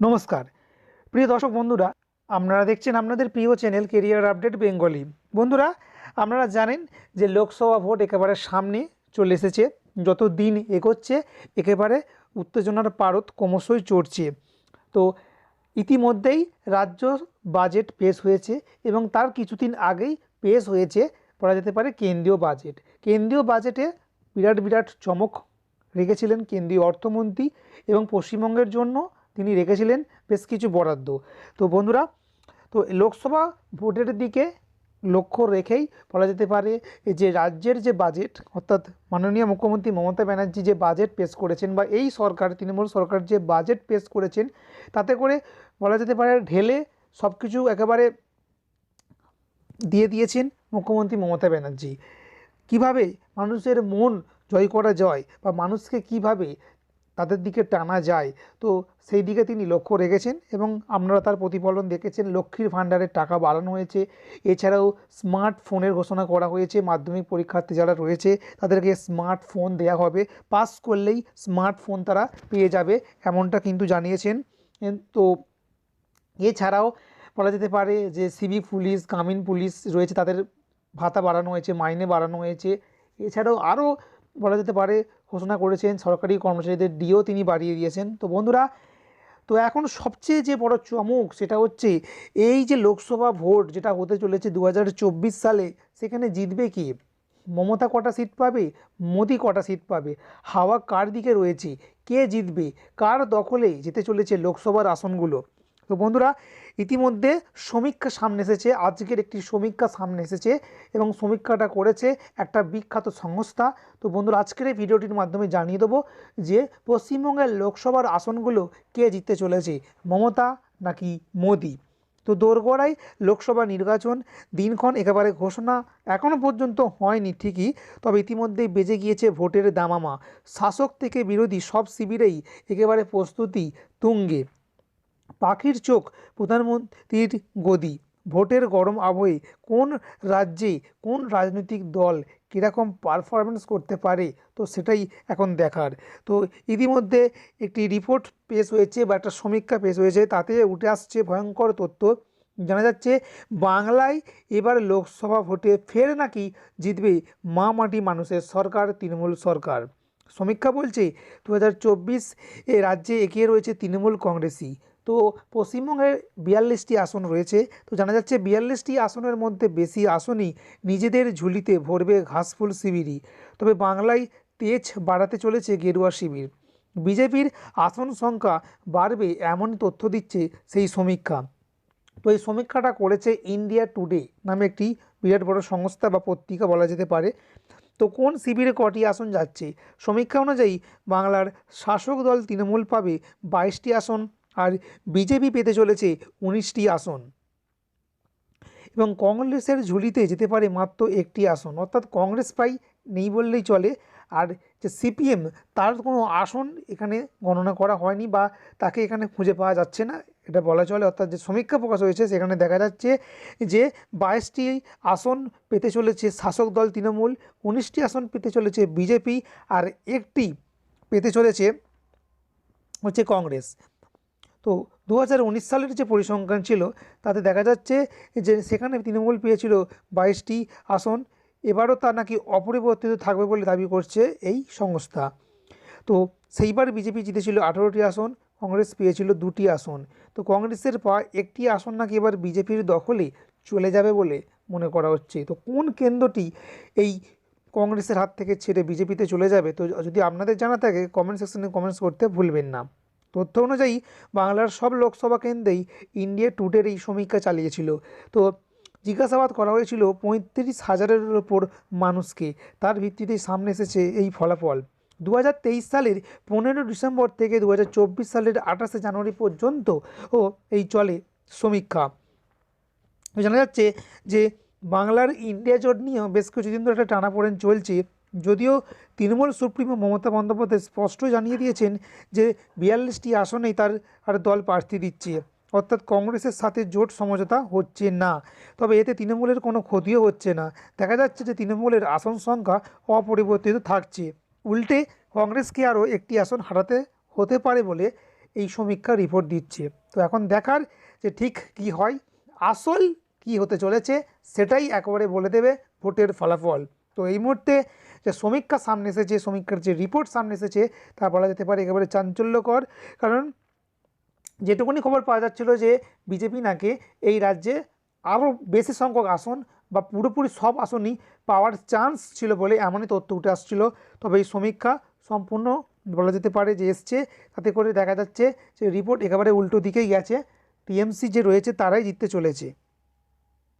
নমস্কার। প্রিয় দর্শক বন্ধুরা, আপনারা দেখছেন আপনাদের প্রিয় চ্যানেল কেরিয়ার আপডেট বেঙ্গলি বন্ধুরা, আপনারা জানেন যে লোকসভা ভোট একেবারে সামনে চলে এসেছে। যত দিন এগোচ্ছে, একেবারে উত্তেজনার পারদ ক্রমশই চড়ছে। তো ইতিমধ্যেই রাজ্য বাজেট পেশ হয়েছে এবং তার কিছুদিন আগেই পেশ হয়েছে, বলা যেতে পারে কেন্দ্রীয় বাজেট। কেন্দ্রীয় বাজেটে বিরাট বিরাট চমক রেখেছিলেন কেন্দ্রীয় অর্থমন্ত্রী এবং পশ্চিমবঙ্গের জন্য তিনি রেখেছিলেন বেশ কিছু বরাদ্দ। তো বন্ধুরা, তো লোকসভা ভোটের দিকে লক্ষ্য রেখেই বলা যেতে পারে যে রাজ্যের যে বাজেট, অর্থাৎ মাননীয় মুখ্যমন্ত্রী মমতা ব্যানার্জি যে বাজেট পেশ করেছেন বা এই সরকার, তৃণমূল সরকার যে বাজেট পেশ করেছেন, তাতে করে বলা যেতে পারে ঢেলে সব কিছু একেবারে দিয়ে দিয়েছেন মুখ্যমন্ত্রী মমতা ব্যানার্জি। কীভাবে মানুষের মন জয় করা যায় বা মানুষকে কীভাবে তাদের দিকে টানা যায়। তো সেই দিকে তিনি লক্ষ্য রেখেছেন এবং আপনারা তার প্রতিফলন দেখেছেন। লক্ষ্মীর ভাণ্ডারের টাকা বাড়ানো হয়েছে। এছাড়াও স্মার্টফোনের ঘোষণা করা হয়েছে। মাধ্যমিক পরীক্ষার্থী যারা রয়েছে, তাদেরকে স্মার্টফোন দেওয়া হবে। পাস করলেই স্মার্টফোন তারা পেয়ে যাবে, এমনটা কিন্তু জানিয়েছেন। তো এছাড়াও বলা যেতে পারে যে সিভিক পুলিশ গ্রামীণ পুলিশ রয়েছে, তাদের ভাতা বাড়ানো হয়েছে, মাইনে বাড়ানো হয়েছে। এছাড়াও আরও বলা যেতে পারে, ঘোষণা করেছেন সরকারি কর্মচারীদের ডিও তিনি বাড়িয়ে দিয়েছেন। তো বন্ধুরা, তো এখন সবচেয়ে যে বড় চমক সেটা হচ্ছে এই যে লোকসভা ভোট যেটা হতে চলেছে দু হাজার চব্বিশ সালে, সেখানে জিতবে কি? মমতা কটা সিট পাবে? মোদি কটা সিট পাবে? হাওয়া কার দিকে রয়েছে? কে জিতবে? কার দখলে যেতে চলেছে লোকসভার আসনগুলো? তো বন্ধুরা, ইতিমধ্যে সমীক্ষা সামনে এসেছে, আজকের একটি সমীক্ষা সামনে এসেছে এবং সমীক্ষাটা করেছে একটা বিখ্যাত সংস্থা। তো বন্ধুরা, আজকের এই ভিডিওটির মাধ্যমে জানিয়ে দেবো যে পশ্চিমবঙ্গের লোকসভার আসনগুলো কে জিততে চলেছে, মমতা নাকি মোদি? তো দোরগোড়ায় লোকসভা নির্বাচন দিনক্ষণ একেবারে ঘোষণা এখনও পর্যন্ত হয়নি ঠিকই, তবে ইতিমধ্যেই বেজে গিয়েছে ভোটের দামামা। শাসক থেকে বিরোধী সব শিবিরেই একেবারে প্রস্তুতি তুঙ্গে। পাখির চোখ প্রধানমন্ত্রীর গদি। ভোটের গরম আবহে কোন রাজ্যে কোন রাজনৈতিক দল কীরকম পারফরমেন্স করতে পারে, তো সেটাই এখন দেখার। তো ইতিমধ্যে একটি রিপোর্ট পেশ হয়েছে বা একটা সমীক্ষা পেশ হয়েছে, তাতে উঠে আসছে ভয়ঙ্কর তথ্য। জানা যাচ্ছে, বাংলায় এবার লোকসভা ভোটে ফের নাকি জিতবে মা মাটি মানুষের সরকার, তৃণমূল সরকার। সমীক্ষা বলছে দু হাজার চব্বিশ এ রাজ্যে এগিয়ে রয়েছে তৃণমূল কংগ্রেসই। তো পশ্চিমবঙ্গের বিয়াল্লিশটি আসন রয়েছে। তো জানা যাচ্ছে বিয়াল্লিশটি আসনের মধ্যে বেশি আসনই নিজেদের ঝুলিতে ভরবে ঘাসফুল শিবিরই। তবে বাংলায় তেজ বাড়াতে চলেছে গেরুয়া শিবির। বিজেপির আসন সংখ্যা বাড়বে এমন তথ্য দিচ্ছে সেই সমীক্ষা। তো এই সমীক্ষাটা করেছে ইন্ডিয়া টুডে নামে একটি বিরাট বড় সংস্থা বা পত্রিকা বলা যেতে পারে। তো কোন শিবিরে কটি আসন যাচ্ছে? সমীক্ষা অনুযায়ী বাংলার শাসক দল তৃণমূল পাবে বাইশটি আসন। আর বিজেপি পেতে চলেছে উনিশটি আসন। এবং কংগ্রেসের ঝুলিতে যেতে পারে মাত্র একটি আসন। অর্থাৎ কংগ্রেস প্রায় নেই বললেই চলে। আর যে সিপিএম, তার কোনো আসন এখানে গণনা করা হয়নি বা তাকে এখানে খুঁজে পাওয়া যাচ্ছে না। এটা বলা চলে। অর্থাৎ যে সমীক্ষা প্রকাশ হয়েছে, সেখানে দেখা যাচ্ছে যে বাইশটি আসন পেতে চলেছে শাসক দল তৃণমূল, উনিশটি আসন পেতে চলেছে বিজেপি, আর একটি পেতে চলেছে হচ্ছে কংগ্রেস। তো দু হাজার উনিশ সালের যে পরিসংখ্যান ছিল, তাতে দেখা যাচ্ছে যে সেখানে তৃণমূল পেয়েছিল বাইশটি আসন, এবারও তা নাকি অপরিবর্তিত থাকবে বলে দাবি করছে এই সংস্থা। তো সেইবার বিজেপি জিতেছিল আঠেরোটি আসন, কংগ্রেস পেয়েছিল দুটি আসন। তো কংগ্রেসের পাওয়া একটি আসন নাকি এবার বিজেপির দখলে চলে যাবে বলে মনে করা হচ্ছে। তো কোন কেন্দ্রটি এই কংগ্রেসের হাত থেকে ছেড়ে বিজেপিতে চলে যাবে? তো যদি আপনাদের জানা থাকে কমেন্ট সেকশনে কমেন্টস করতে ভুলবেন না। তথ্য অনুযায়ী, বাংলার সব লোকসভা কেন্দ্রেই ইন্ডিয়া টুডের এই সমীক্ষা চালিয়েছিল। তো জিজ্ঞাসাবাদ করা হয়েছিল পঁয়ত্রিশ হাজারের ওপর মানুষকে। তার ভিত্তিতেই সামনে এসেছে এই ফলাফল। দু হাজার তেইশ সালের পনেরো ডিসেম্বর থেকে দু হাজার চব্বিশ সালের আঠাশে জানুয়ারি পর্যন্ত ও এই চলে সমীক্ষা। জানা যাচ্ছে যে বাংলার ইন্ডিয়া জোট নিয়েও বেশ কিছুদিন ধরে একটা টানাপোড়েন চলছে। যদিও তৃণমূল সুপ্রিমো মমতা বন্দ্যোপাধ্যায় স্পষ্ট জানিয়ে দিয়েছেন যে বিয়াল্লিশটি আসনেই তার আর দল প্রার্থী দিচ্ছে। অর্থাৎ কংগ্রেসের সাথে জোট সমঝোতা হচ্ছে না। তবে এতে তৃণমূলের কোনো ক্ষতিও হচ্ছে না। দেখা যাচ্ছে যে তৃণমূলের আসন সংখ্যা অপরিবর্তিত থাকছে। উল্টে কংগ্রেসকে আরও একটি আসন হারাতে হতে পারে বলে এই সমীক্ষা রিপোর্ট দিচ্ছে। তো এখন দেখার যে ঠিক কি হয়, আসল কি হতে চলেছে, সেটাই একেবারে বলে দেবে ভোটের ফলাফল। তো এই মুহূর্তে যে সমীক্ষা সামনে এসেছে সমীক্ষার যে রিপোর্ট সামনে এসেছে, তা বলা যেতে পারে একেবারে চাঞ্চল্যকর। কারণ যেটুকুনি খবর পাওয়া যাচ্ছিল যে বিজেপি নাকি এই রাজ্যে আরও বেশি সংখ্যক আসন বা পুরোপুরি সব আসনই পাওয়ার চান্স ছিল বলে এমনই তথ্য উঠে আসছিল। তবে এই সমীক্ষা সম্পূর্ণ বলা যেতে পারে যে এসছে, তাতে করে দেখা যাচ্ছে যে রিপোর্ট একেবারে উল্টো দিকেই গেছে। টিএমসি যে রয়েছে, তারাই জিততে চলেছে।